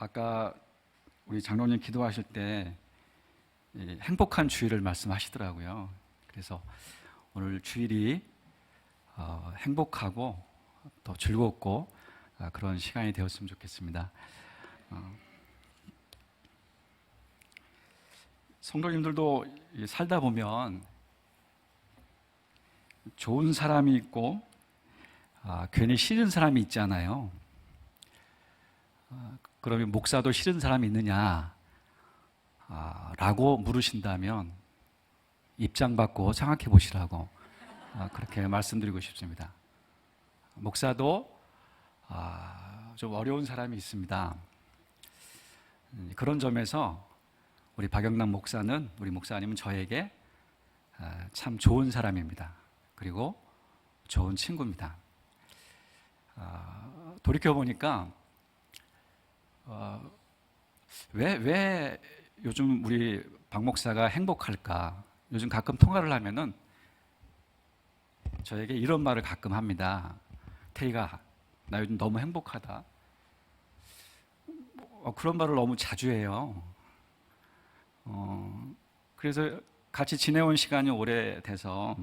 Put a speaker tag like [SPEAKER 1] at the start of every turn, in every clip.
[SPEAKER 1] 아까 우리 장로님 기도하실 때이 행복한 주일을 말씀하시더라고요. 그래서 오늘 주일이 어, 행복하고 또 즐겁고 아, 그런 시간이 되었으면 좋겠습니다. 어, 성도님들도 이 살다 보면 좋은 사람이 있고 아, 괜히 싫은 사람이 있잖아요. 아, 그러면 목사도 싫은 사람이 있느냐? 아, 라고 물으신다면 입장 바꿔 생각해 보시라고 아, 그렇게 말씀드리고 싶습니다. 목사도 아, 좀 어려운 사람이 있습니다. 음, 그런 점에서 우리 박영남 목사는 우리 목사님은 저에게 아, 참 좋은 사람입니다. 그리고 좋은 친구입니다. 아, 돌이켜 보니까 어, 왜, 왜 요즘 우리 박 목사가 행복할까? 요즘 가끔 통화를 하면은 저에게 이런 말을 가끔 합니다. 태희가, 나 요즘 너무 행복하다. 어, 그런 말을 너무 자주 해요. 어, 그래서 같이 지내온 시간이 오래돼서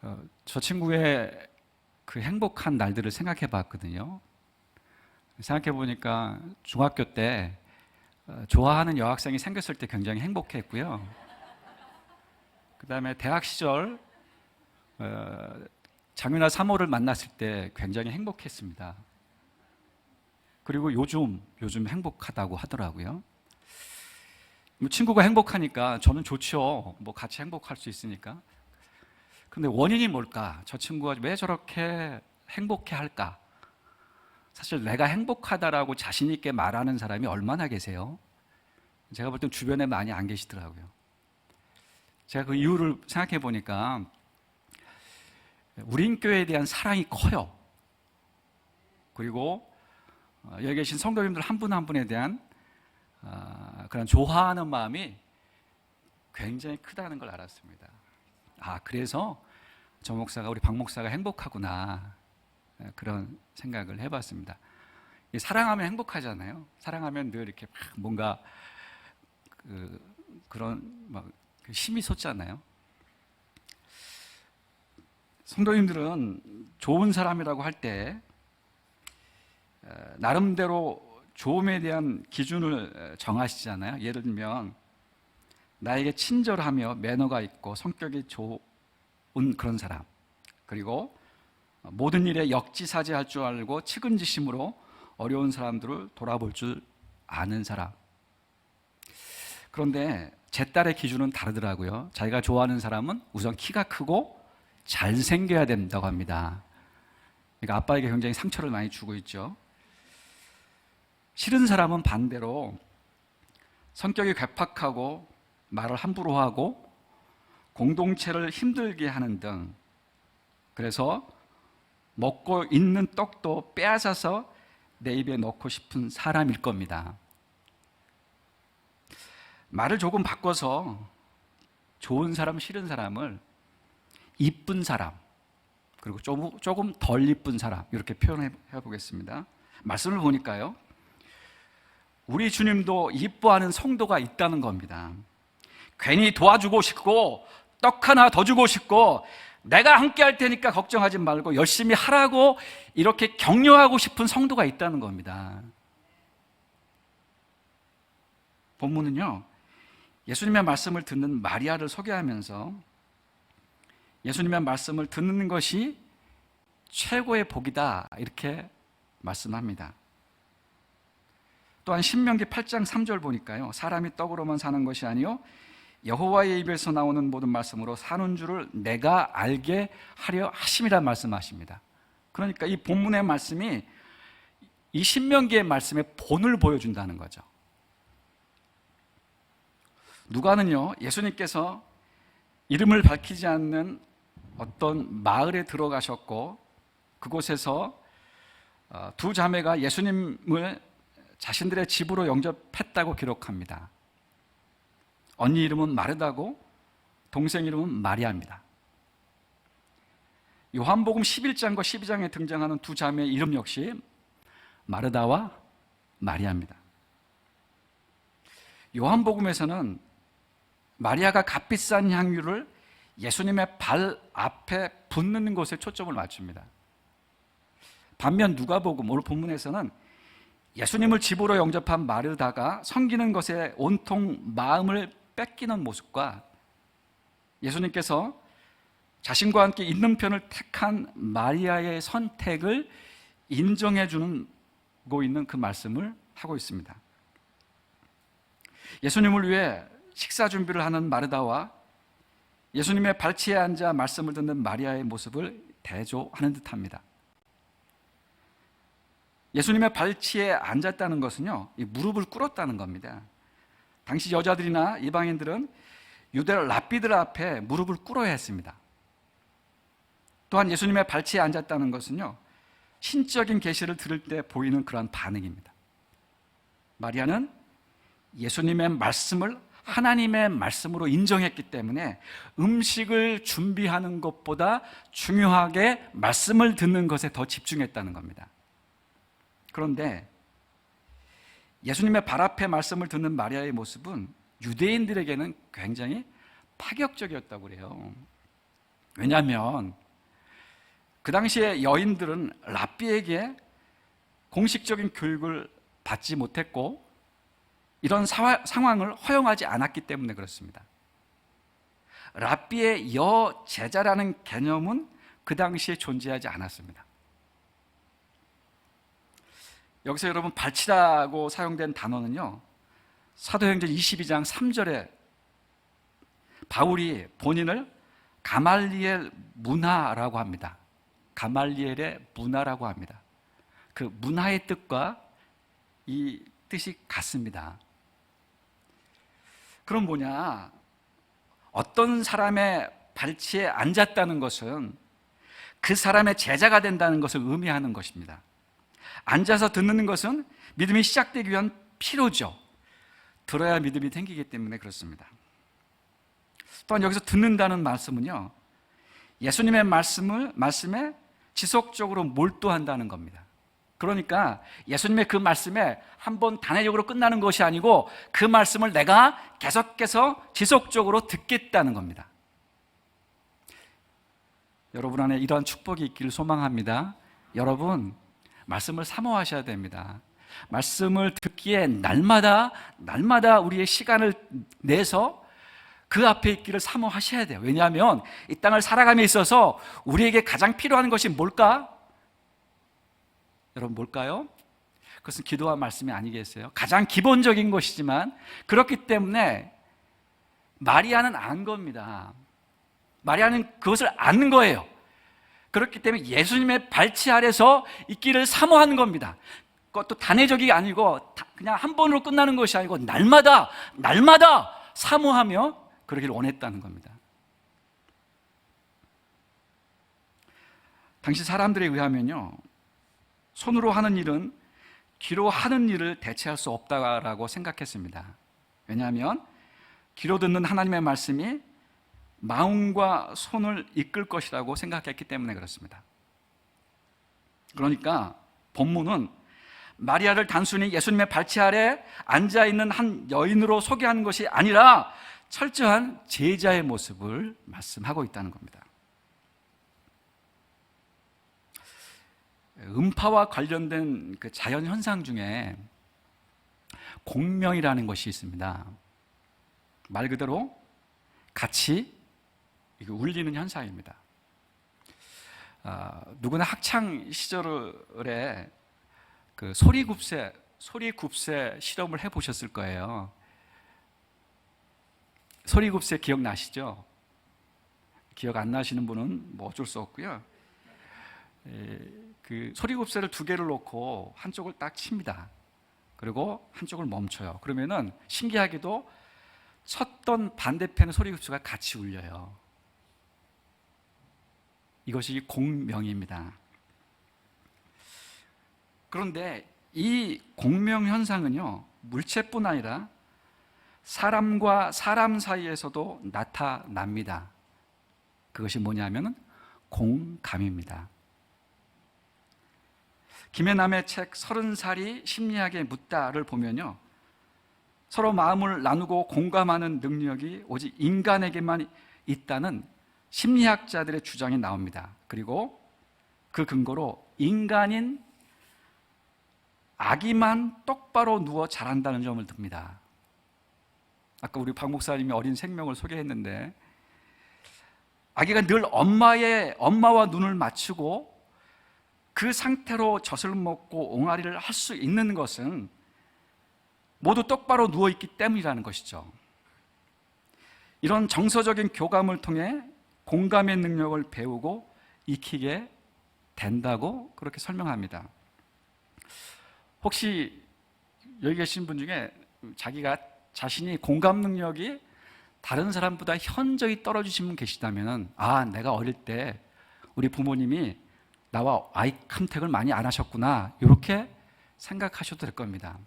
[SPEAKER 1] 어, 저 친구의 그 행복한 날들을 생각해 봤거든요. 생각해 보니까 중학교 때 어, 좋아하는 여학생이 생겼을 때 굉장히 행복했고요. 그 다음에 대학 시절 어, 장윤아 사모를 만났을 때 굉장히 행복했습니다. 그리고 요즘 요즘 행복하다고 하더라고요. 뭐 친구가 행복하니까 저는 좋죠. 뭐 같이 행복할 수 있으니까. 근데 원인이 뭘까? 저 친구가 왜 저렇게 행복해 할까? 사실 내가 행복하다라고 자신 있게 말하는 사람이 얼마나 계세요? 제가 볼 땐 주변에 많이 안 계시더라고요. 제가 그 이유를 생각해 보니까 우리 교회에 대한 사랑이 커요. 그리고 어, 여기 계신 성도님들 한 분한 분에 대한 아, 그런 좋아하는 마음이 굉장히 크다는 걸 알았습니다. 아, 그래서 저 목사가 우리 박 목사가 행복하구나. 예, 그런 생각을 해봤습니다. 이 사랑하면 행복하잖아요. 사랑하면 늘 이렇게 막 뭔가 그, 그런 막그 힘이 솟잖아요. 성도님들은 좋은 사람이라고 할 때 나름대로 좋음에 대한 기준을 정하시잖아요. 예를 들면 나에게 친절하며 매너가 있고 성격이 좋은 그런 사람 그리고 모든 일에 역지사지할 줄 알고 측은지심으로 어려운 사람들을 돌아볼 줄 아는 사람. 그런데 제 딸의 기준은 다르더라고요. 자기가 좋아하는 사람은 우선 키가 크고 잘생겨야 된다고 합니다. 그러니까 아빠에게 굉장히 상처를 많이 주고 있죠. 싫은 사람은 반대로 성격이 괴팍하고 말을 함부로 하고 공동체를 힘들게 하는 등 그래서 먹고 있는 떡도 빼앗아서 내 입에 넣고 싶은 사람일 겁니다. 말을 조금 바꿔서 좋은 사람, 싫은 사람을 이쁜 사람, 그리고 조금, 덜 이쁜 사람, 이렇게 표현해 보겠습니다. 말씀을 보니까요. 우리 주님도 이뻐하는 성도가 있다는 겁니다. 괜히 도와주고 싶고, 떡 하나 더 주고 싶고, 내가 함께 할 테니까 걱정하지 말고 열심히 하라고 이렇게 격려하고 싶은 성도가 있다는 겁니다. 본문은요, 예수님의 말씀을 듣는 마리아를 소개하면서 예수님의 말씀을 듣는 것이 최고의 복이다. 이렇게 말씀합니다. 또한 신명기 8장 3절 보니까요. 사람이 떡으로만 사는 것이 아니요 여호와의 입에서 나오는 모든 말씀으로 사는 줄을 내가 알게 하려 하심이라 말씀하십니다. 그러니까 이 본문의 말씀이 이 신명기의 말씀의 본을 보여준다는 거죠. 누가는요, 예수님께서 이름을 밝히지 않는 어떤 마을에 들어가셨고, 그곳에서 어, 두 자매가 예수님을 자신들의 집으로 영접했다고 기록합니다. 언니 이름은 마르다고, 동생 이름은 마리아입니다. 요한복음 11장과 12장에 등장하는 두 자매의 이름 역시 마르다와 마리아입니다. 요한복음에서는 마리아가 값비싼 향유를 예수님의 발 앞에 붓는 곳에 초점을 맞춥니다. 반면 누가복음 오늘 본문에서는 예수님을 집으로 영접한 마르다가 섬기는 것에 온통 마음을 뺏기는 모습과 예수님께서 자신과 함께 있는 편을 택한 마리아의 선택을 인정해 주고 있는 그 말씀을 하고 있습니다. 예수님을 위해 식사 준비를 하는 마르다와 예수님의 발치에 앉아 말씀을 듣는 마리아의 모습을 대조하는 듯합니다. 예수님의 발치에 앉았다는 것은요, 이 무릎을 꿇었다는 겁니다. 당시 여자들이나 이방인들은 유대 랍비들 앞에 무릎을 꿇어야 했습니다. 또한 예수님의 발치에 앉았다는 것은요, 신적인 계시를 들을 때 보이는 그러한 반응입니다. 마리아는 예수님의 말씀을 하나님의 말씀으로 인정했기 때문에 음식을 준비하는 것보다 중요하게 말씀을 듣는 것에 더 집중했다는 겁니다. 그런데 예수님의 발 앞에 말씀을 듣는 마리아의 모습은 유대인들에게는 굉장히 파격적이었다고 그래요. 왜냐하면 그 당시에 여인들은 랍비에게 공식적인 교육을 받지 못했고 이런 사화, 상황을 허용하지 않았기 때문에 그렇습니다. 랍비의 여제자라는 개념은 그 당시에 존재하지 않았습니다. 여기서 여러분 발치라고 사용된 단어는요. 사도행전 22장 3절에 바울이 본인을 가말리엘 문화라고 합니다. 가말리엘의 문화라고 합니다. 그 문화의 뜻과 이 뜻이 같습니다. 그럼 뭐냐? 어떤 사람의 발치에 앉았다는 것은 그 사람의 제자가 된다는 것을 의미하는 것입니다. 앉아서 듣는 것은 믿음이 시작되기 위한 필요죠. 들어야 믿음이 생기기 때문에 그렇습니다. 또한 여기서 듣는다는 말씀은요, 예수님의 말씀을, 말씀에 지속적으로 몰두한다는 겁니다. 그러니까 예수님의 그 말씀에 한 번 단회적으로 끝나는 것이 아니고 그 말씀을 내가 계속해서 지속적으로 듣겠다는 겁니다. 여러분 안에 이러한 축복이 있기를 소망합니다. 여러분, 말씀을 사모하셔야 됩니다. 말씀을 듣기에 날마다, 날마다 우리의 시간을 내서 그 앞에 있기를 사모하셔야 돼요. 왜냐하면 이 땅을 살아감에 있어서 우리에게 가장 필요한 것이 뭘까? 여러분 뭘까요? 그것은 기도와 말씀이 아니겠어요? 가장 기본적인 것이지만 그렇기 때문에 마리아는 안 겁니다. 마리아는 그것을 아는 거예요. 그렇기 때문에 예수님의 발치 아래서 있기를 사모하는 겁니다. 그것도 단회적이 아니고 그냥 한 번으로 끝나는 것이 아니고 날마다 날마다 사모하며 그러기를 원했다는 겁니다. 당시 사람들에 의하면요. 손으로 하는 일은 귀로 하는 일을 대체할 수 없다라고 생각했습니다. 왜냐하면 귀로 듣는 하나님의 말씀이 마음과 손을 이끌 것이라고 생각했기 때문에 그렇습니다. 그러니까 본문은 마리아를 단순히 예수님의 발치 아래 앉아 있는 한 여인으로 소개하는 것이 아니라 철저한 제자의 모습을 말씀하고 있다는 겁니다. 음파와 관련된 그 자연 현상 중에 공명이라는 것이 있습니다. 말 그대로 같이 울리는 현상입니다. 아, 누구나 학창 시절에 그 소리굽새, 소리굽새 실험을 해 보셨을 거예요. 소리굽새 기억나시죠? 기억 안 나시는 분은 뭐 어쩔 수 없고요. 에, 그 소리굽새를 두 개를 놓고 한쪽을 딱 칩니다. 그리고 한쪽을 멈춰요. 그러면은 신기하게도 쳤던 반대편의 소리굽새가 같이 울려요. 이것이 공명입니다. 그런데 이 공명 현상은요, 물체뿐 아니라 사람과 사람 사이에서도 나타납니다. 그것이 뭐냐면 공감입니다. 김해남의 책 서른 살이 심리학에 묻다를 보면요. 서로 마음을 나누고 공감하는 능력이 오직 인간에게만 있다는 심리학자들의 주장이 나옵니다. 그리고 그 근거로 인간인 아기만 똑바로 누워 자란다는 점을 듭니다. 아까 우리 박 목사님이 어린 생명을 소개했는데 아기가 늘 엄마의 엄마와 눈을 맞추고 그 상태로 젖을 먹고 옹알이를 할 수 있는 것은 모두 똑바로 누워 있기 때문이라는 것이죠. 이런 정서적인 교감을 통해 공감의 능력을 배우고 익히게 된다고 그렇게 설명합니다. 혹시 여기 계신 분 중에 자기가 자신이 공감 능력이 다른 사람보다 현저히 떨어지신 분 계시다면 아 내가 어릴 때 우리 부모님이 나와 아이 컨택을 많이 안 하셨구나 이렇게 생각하셔도 될 겁니다.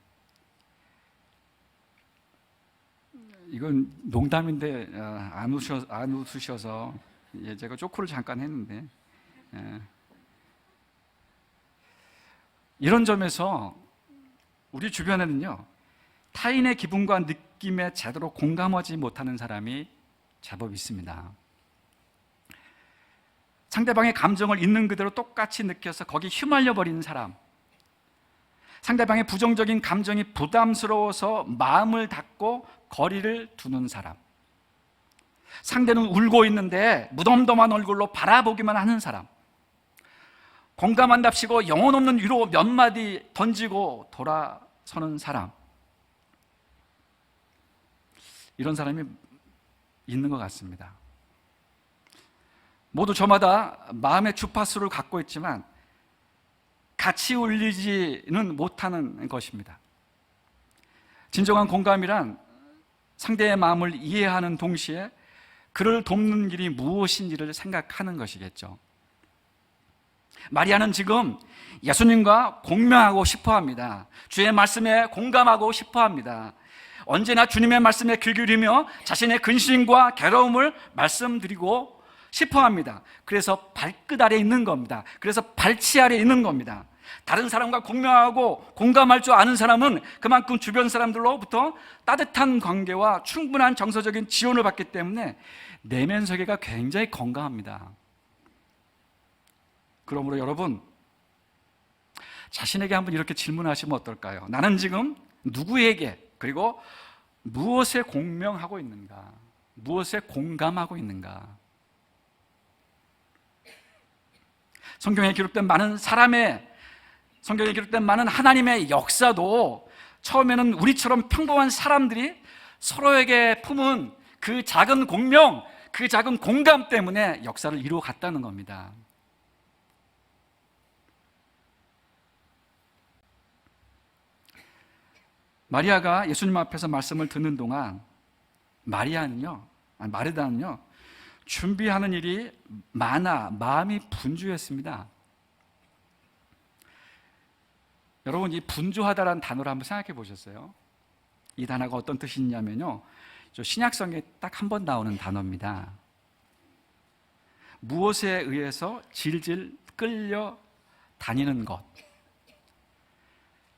[SPEAKER 1] 이건 농담인데 어, 안, 웃으셔, 안 웃으셔서 예, 제가 쪼크를 잠깐 했는데 예. 이런 점에서 우리 주변에는요 타인의 기분과 느낌에 제대로 공감하지 못하는 사람이 제법 있습니다. 상대방의 감정을 있는 그대로 똑같이 느껴서 거기 휘말려 버리는 사람. 상대방의 부정적인 감정이 부담스러워서 마음을 닫고 거리를 두는 사람. 상대는 울고 있는데 무덤덤한 얼굴로 바라보기만 하는 사람. 공감한답시고 영혼 없는 위로 몇 마디 던지고 돌아서는 사람. 이런 사람이 있는 것 같습니다. 모두 저마다 마음의 주파수를 갖고 있지만 같이 울리지는 못하는 것입니다. 진정한 공감이란 상대의 마음을 이해하는 동시에 그를 돕는 길이 무엇인지를 생각하는 것이겠죠. 마리아는 지금 예수님과 공명하고 싶어 합니다. 주의 말씀에 공감하고 싶어 합니다. 언제나 주님의 말씀에 귀 기울이며 자신의 근심과 괴로움을 말씀드리고 싶어 합니다. 그래서 발끝 아래 있는 겁니다. 그래서 발치 아래 있는 겁니다. 다른 사람과 공명하고 공감할 줄 아는 사람은 그만큼 주변 사람들로부터 따뜻한 관계와 충분한 정서적인 지원을 받기 때문에 내면 세계가 굉장히 건강합니다. 그러므로 여러분, 자신에게 한번 이렇게 질문하시면 어떨까요? 나는 지금 누구에게 그리고 무엇에 공명하고 있는가? 무엇에 공감하고 있는가? 성경에 기록된 많은 사람의 성경에 기록된 많은 하나님의 역사도 처음에는 우리처럼 평범한 사람들이 서로에게 품은 그 작은 공명, 그 작은 공감 때문에 역사를 이루어 갔다는 겁니다. 마리아가 예수님 앞에서 말씀을 듣는 동안 마리아는요, 아니 마르다는요, 준비하는 일이 많아 마음이 분주했습니다. 여러분 이 분주하다라는 단어를 한번 생각해 보셨어요? 이 단어가 어떤 뜻이 있냐면요. 신약성에 딱 한 번 나오는 단어입니다. 무엇에 의해서 질질 끌려 다니는 것.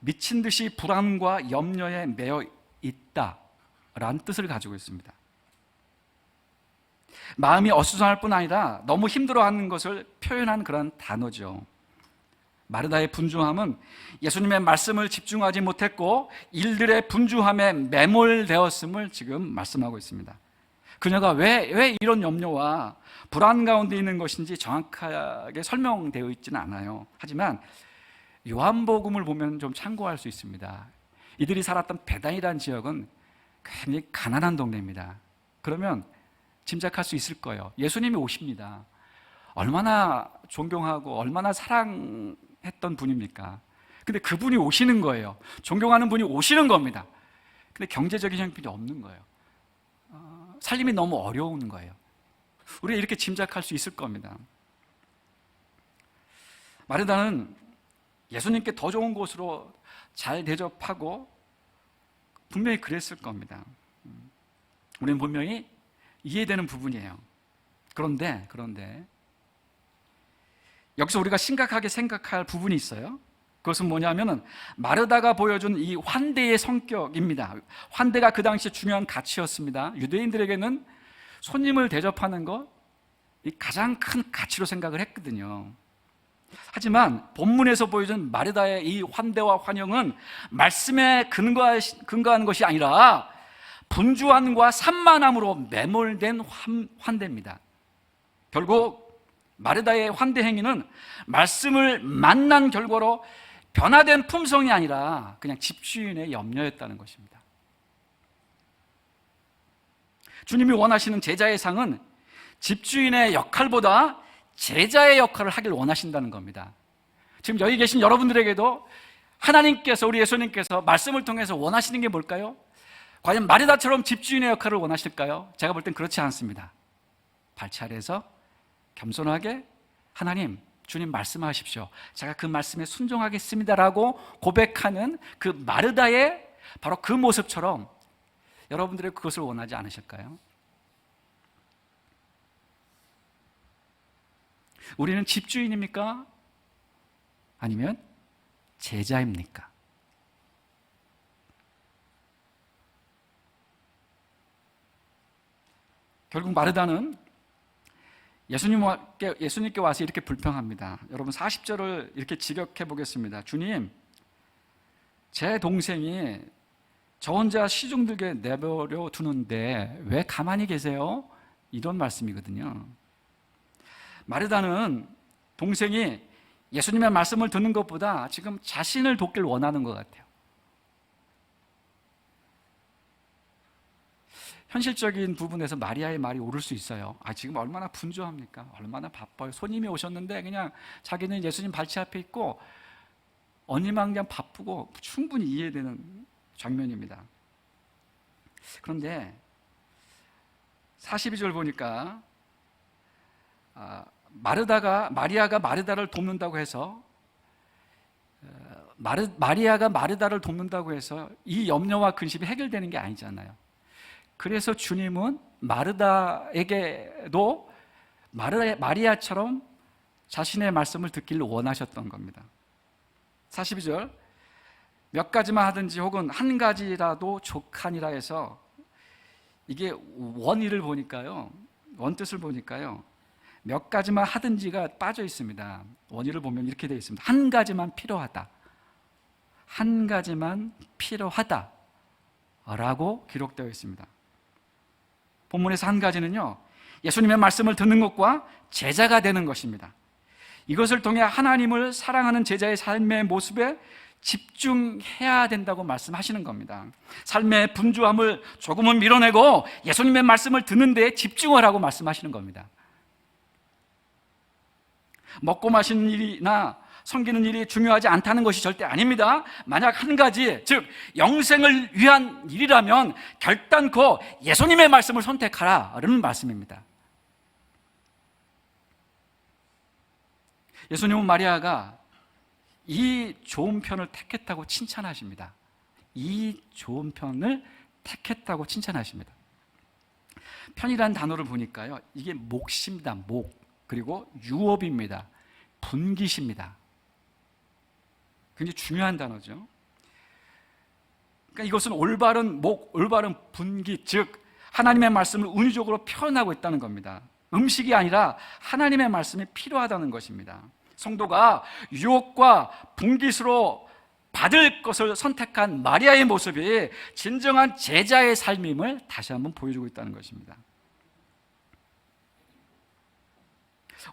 [SPEAKER 1] 미친 듯이 불안과 염려에 매여 있다 라는 뜻을 가지고 있습니다. 마음이 어수선할 뿐 아니라 너무 힘들어하는 것을 표현한 그런 단어죠. 마르다의 분주함은 예수님의 말씀을 집중하지 못했고 일들의 분주함에 매몰되었음을 지금 말씀하고 있습니다. 그녀가 왜, 왜 이런 염려와 불안 가운데 있는 것인지 정확하게 설명되어 있지는 않아요. 하지만 요한복음을 보면 좀 참고할 수 있습니다. 이들이 살았던 베단이라는 지역은 굉장히 가난한 동네입니다. 그러면 짐작할 수 있을 거예요. 예수님이 오십니다. 얼마나 존경하고 얼마나 사랑 했던 분입니까? 근데 그분이 오시는 거예요. 존경하는 분이 오시는 겁니다. 근데 경제적인 형편이 없는 거예요. 어, 살림이 너무 어려운 거예요. 우리가 이렇게 짐작할 수 있을 겁니다. 마르다는 예수님께 더 좋은 곳으로 잘 대접하고 분명히 그랬을 겁니다. 우리는 분명히 이해되는 부분이에요. 그런데, 그런데, 여기서 우리가 심각하게 생각할 부분이 있어요. 그것은 뭐냐면은 마르다가 보여준 이 환대의 성격입니다. 환대가 그 당시 중요한 가치였습니다. 유대인들에게는 손님을 대접하는 것, 이 가장 큰 가치로 생각을 했거든요. 하지만 본문에서 보여준 마르다의 이 환대와 환영은 말씀에 근거하, 근거하는 것이 아니라 분주함과 산만함으로 매몰된 환, 환대입니다. 결국 마르다의 환대 행위는 말씀을 만난 결과로 변화된 품성이 아니라 그냥 집주인의 염려였다는 것입니다. 주님이 원하시는 제자의 상은 집주인의 역할보다 제자의 역할을 하길 원하신다는 겁니다. 지금 여기 계신 여러분들에게도 하나님께서 우리 예수님께서 말씀을 통해서 원하시는 게 뭘까요? 과연 마리다처럼 집주인의 역할을 원하실까요? 제가 볼 땐 그렇지 않습니다. 발차례에서 겸손하게 하나님, 주님 말씀하십시오. 제가 그 말씀에 순종하겠습니다라고 고백하는 그 마르다의 바로 그 모습처럼 여러분들의 그것을 원하지 않으실까요? 우리는 집주인입니까? 아니면 제자입니까? 결국 마르다는 예수님께, 예수님께 와서 이렇게 불평합니다. 여러분 40절을 이렇게 직역해 보겠습니다. 주님, 제 동생이 저 혼자 시중 들게 내버려 두는데 왜 가만히 계세요? 이런 말씀이거든요. 마르다는 동생이 예수님의 말씀을 듣는 것보다 지금 자신을 돕길 원하는 것 같아요. 현실적인 부분에서 마리아의 말이 옳을 수 있어요. 아, 지금 얼마나 분주합니까? 얼마나 바빠요. 손님이 오셨는데 그냥 자기는 예수님 발치 앞에 있고 언니만 그냥 바쁘고 충분히 이해되는 장면입니다. 그런데 42절 보니까 아, 마르다가 마리아가 마르다를 돕는다고 해서 어, 마르, 마리아가 마르다를 돕는다고 해서 이 염려와 근심이 해결되는 게 아니잖아요. 그래서 주님은 마르다에게도 마르, 마리아처럼 자신의 말씀을 듣기를 원하셨던 겁니다. 42절 몇 가지만 하든지 혹은 한 가지라도 족하니라 해서 이게 원의를 보니까요. 원뜻을 보니까요. 몇 가지만 하든지가 빠져 있습니다. 원의를 보면 이렇게 되어 있습니다. 한 가지만 필요하다. 한 가지만 필요하다. 라고 기록되어 있습니다. 본문에서 한 가지는요, 예수님의 말씀을 듣는 것과 제자가 되는 것입니다. 이것을 통해 하나님을 사랑하는 제자의 삶의 모습에 집중해야 된다고 말씀하시는 겁니다. 삶의 분주함을 조금은 밀어내고 예수님의 말씀을 듣는 데 집중하라고 말씀하시는 겁니다. 먹고 마시는 일이나 섬기는 일이 중요하지 않다는 것이 절대 아닙니다. 만약 한 가지, 즉, 영생을 위한 일이라면 결단코 예수님의 말씀을 선택하라는 말씀입니다. 예수님은 마리아가 이 좋은 편을 택했다고 칭찬하십니다. 이 좋은 편을 택했다고 칭찬하십니다. 편이라는 단어를 보니까요, 이게 몫입니다. 목. 그리고 유업입니다. 분기십니다. 굉장히 중요한 단어죠. 그러니까 이것은 올바른 목, 올바른 분기, 즉 하나님의 말씀을 운유적으로 표현하고 있다는 겁니다. 음식이 아니라 하나님의 말씀이 필요하다는 것입니다. 성도가 유혹과 분기수로 받을 것을 선택한 마리아의 모습이 진정한 제자의 삶임을 다시 한번 보여주고 있다는 것입니다.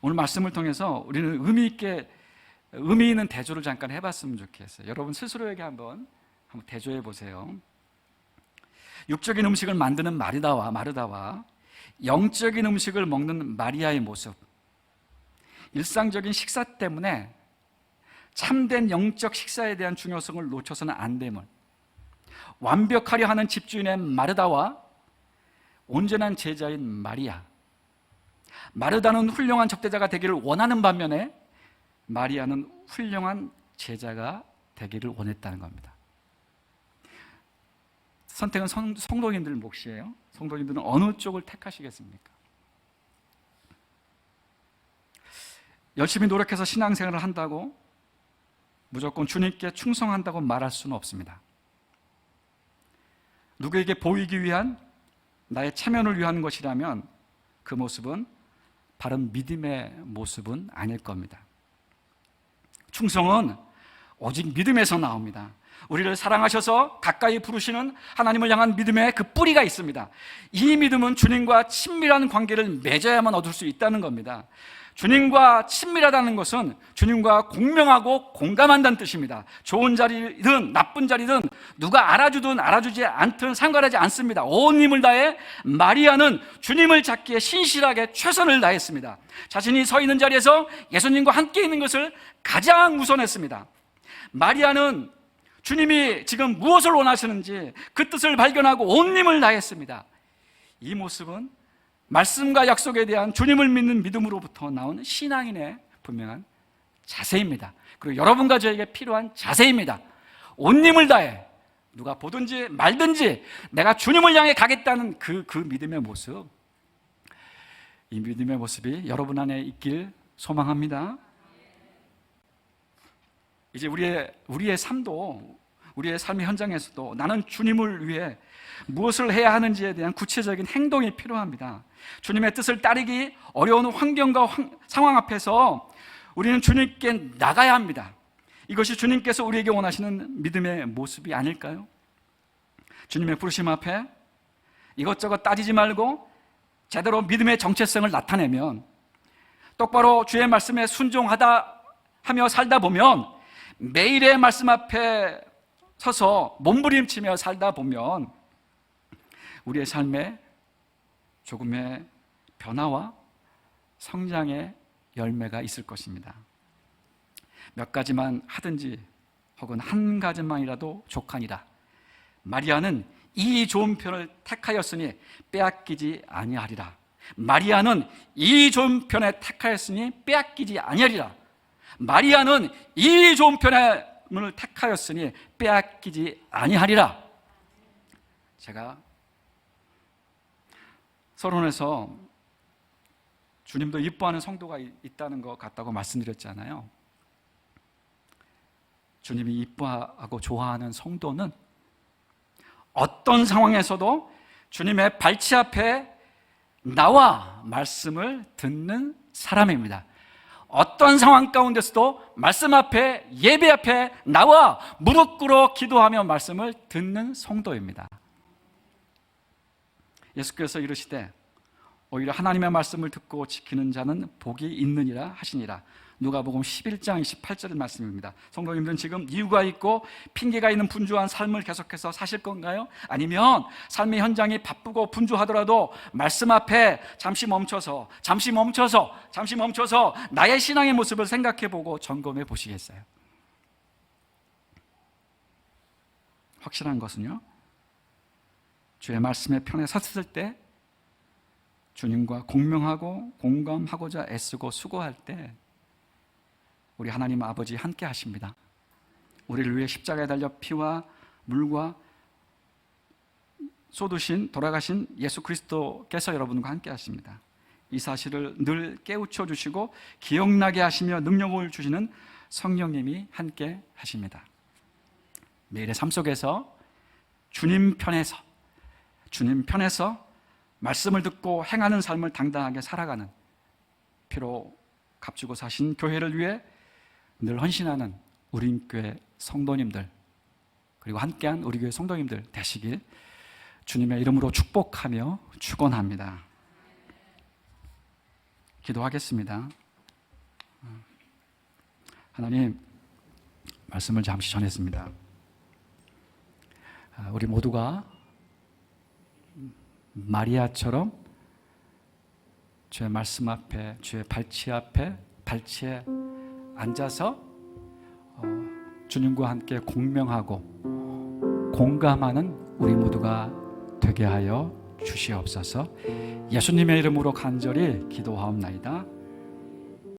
[SPEAKER 1] 오늘 말씀을 통해서 우리는 의미 있게 의미 있는 대조를 잠깐 해봤으면 좋겠어요. 여러분 스스로에게 한번 한번 대조해 보세요. 육적인 음식을 만드는 마리다와 마르다와 영적인 음식을 먹는 마리아의 모습. 일상적인 식사 때문에 참된 영적 식사에 대한 중요성을 놓쳐서는 안 됨을 완벽하려 하는 집주인의 마르다와 온전한 제자인 마리아 마르다는 훌륭한 적대자가 되기를 원하는 반면에 마리아는 훌륭한 제자가 되기를 원했다는 겁니다. 선택은 성, 성도님들 몫이에요. 성도님들은 어느 쪽을 택하시겠습니까? 열심히 노력해서 신앙생활을 한다고 무조건 주님께 충성한다고 말할 수는 없습니다. 누구에게 보이기 위한 나의 체면을 위한 것이라면 그 모습은 바른 믿음의 모습은 아닐 겁니다. 충성은 오직 믿음에서 나옵니다. 우리를 사랑하셔서 가까이 부르시는 하나님을 향한 믿음의 그 뿌리가 있습니다. 이 믿음은 주님과 친밀한 관계를 맺어야만 얻을 수 있다는 겁니다. 주님과 친밀하다는 것은 주님과 공명하고 공감한다는 뜻입니다. 좋은 자리든 나쁜 자리든 누가 알아주든 알아주지 않든 상관하지 않습니다. 온 힘을 다해 마리아는 주님을 찾기에 신실하게 최선을 다했습니다. 자신이 서 있는 자리에서 예수님과 함께 있는 것을 가장 우선했습니다. 마리아는 주님이 지금 무엇을 원하시는지 그 뜻을 발견하고 온 힘을 다했습니다. 이 모습은 말씀과 약속에 대한 주님을 믿는 믿음으로부터 나온 신앙인의 분명한 자세입니다. 그리고 여러분과 저에게 필요한 자세입니다. 온 힘을 다해 누가 보든지 말든지 내가 주님을 향해 가겠다는 그, 그 믿음의 모습. 이 믿음의 모습이 여러분 안에 있길 소망합니다. 이제 우리의, 우리의 삶도, 우리의 삶의 현장에서도 나는 주님을 위해 무엇을 해야 하는지에 대한 구체적인 행동이 필요합니다. 주님의 뜻을 따르기 어려운 환경과 황, 상황 앞에서 우리는 주님께 나가야 합니다. 이것이 주님께서 우리에게 원하시는 믿음의 모습이 아닐까요? 주님의 부르심 앞에 이것저것 따지지 말고 제대로 믿음의 정체성을 나타내면 똑바로 주의 말씀에 순종하다 하며 살다 보면 매일의 말씀 앞에 서서 몸부림치며 살다 보면 우리의 삶에 조금의 변화와 성장의 열매가 있을 것입니다. 몇 가지만 하든지 혹은 한 가지만이라도 족하니라. 마리아는 이 좋은 편을 택하였으니 빼앗기지 아니하리라. 마리아는 이 좋은 편에 택하였으니 빼앗기지 아니하리라. 마리아는 이 좋은 편을 택하였으니 빼앗기지 아니하리라. 제가 서론에서 주님도 이뻐하는 성도가 있다는 것 같다고 말씀드렸잖아요. 주님이 이뻐하고 좋아하는 성도는 어떤 상황에서도 주님의 발치 앞에 나와 말씀을 듣는 사람입니다. 어떤 상황 가운데서도 말씀 앞에 예배 앞에 나와 무릎 꿇어 기도하며 말씀을 듣는 성도입니다. 예수께서 이르시되 오히려 하나님의 말씀을 듣고 지키는 자는 복이 있느니라 하시니라. 누가복음 11장 28절 말씀입니다. 성도님들은 지금 이유가 있고 핑계가 있는 분주한 삶을 계속해서 사실 건가요? 아니면 삶의 현장이 바쁘고 분주하더라도 말씀 앞에 잠시 멈춰서 잠시 멈춰서 잠시 멈춰서 나의 신앙의 모습을 생각해 보고 점검해 보시겠어요? 확실한 것은요. 주의 말씀의 편에 섰을 때 주님과 공명하고 공감하고자 애쓰고 수고할 때 우리 하나님 아버지 함께 하십니다. 우리를 위해 십자가에 달려 피와 물과 쏟으신 돌아가신 예수 그리스도께서 여러분과 함께 하십니다. 이 사실을 늘 깨우쳐 주시고 기억나게 하시며 능력을 주시는 성령님이 함께 하십니다. 매일의 삶 속에서 주님 편에서 주님 편에서 말씀을 듣고 행하는 삶을 당당하게 살아가는 피로 값주고 사신 교회를 위해 늘 헌신하는 우리 교회 성도님들 그리고 함께한 우리 교회 성도님들 되시길 주님의 이름으로 축복하며 축원합니다. 기도하겠습니다. 하나님 말씀을 잠시 전했습니다. 아, 우리 모두가 마리아처럼 주의 말씀 앞에 주의 발치 앞에 발치에 앉아서 어, 주님과 함께 공명하고 공감하는 우리 모두가 되게 하여 주시옵소서. 예수님의 이름으로 간절히 기도하옵나이다.